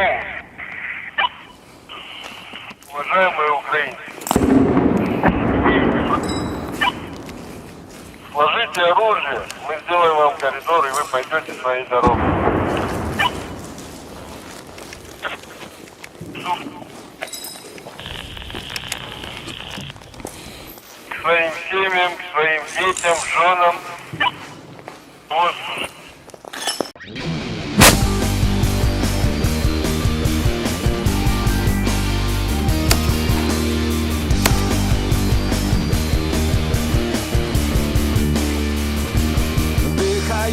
помощь. Уважаемые украинцы, сложите оружие, мы сделаем вам коридор, и вы пойдете своей дорогой. К своим семьям, к своим детям, женам. Вот.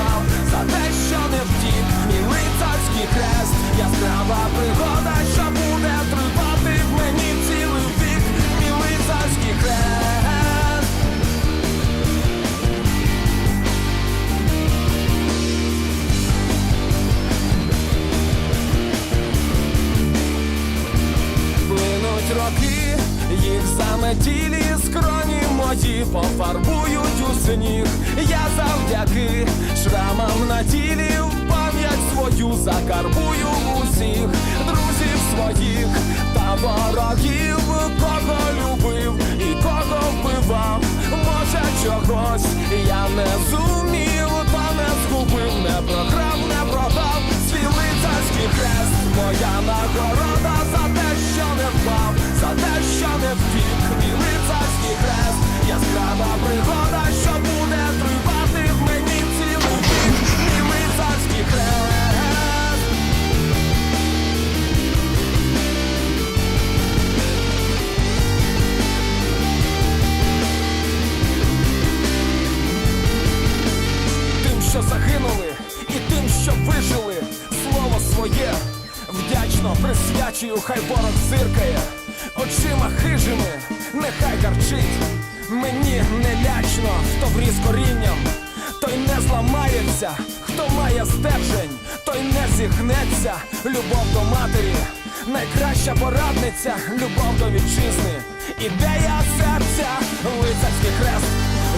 впав, за те, що не втік, мій лицарський хрест, яскрава пригода, що буде тривати в мені цілий вік, мій лицарський хрест. Плинуть роки, їх заметілі скроні мої пофарбують у сніг. Я завдяки шрамам на тілі в пам'ять свою закарбую усіх друзів своїх та ворогів, кого любив і кого вбивав. Може чогось я не зумів, вдячно присвячую, хай ворог зиркає, очима хижими, нехай гарчить. Мені не лячно, хто вріс корінням, той не зламається, хто має стержень, той не зігнеться, любов до матері, найкраща порадниця, любов до вітчизни, ідея серця, лицарський хрест.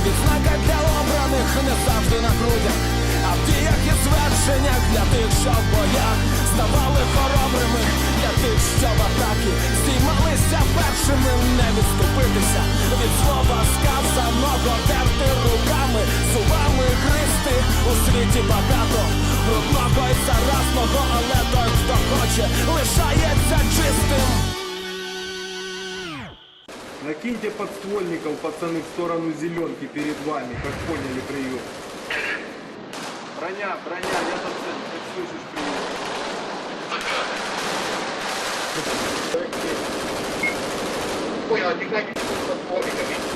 Відзнака для обраних не завжди на грудях, діях і звершеннях для тих, що в боях. Ставали хоробрими, для тих, що в атаки здіймалися першими, не відступитися. Від слова сказаного, терти руками, зубами гристи у світі багато. Брудного і заразного, але той, хто хоче, лишається чистим. Накиньте подствольников, пацаны, в сторону зеленки перед вами, как поняли прием. Броня, броня, я там как слышишь прием. Понял, с подполниками.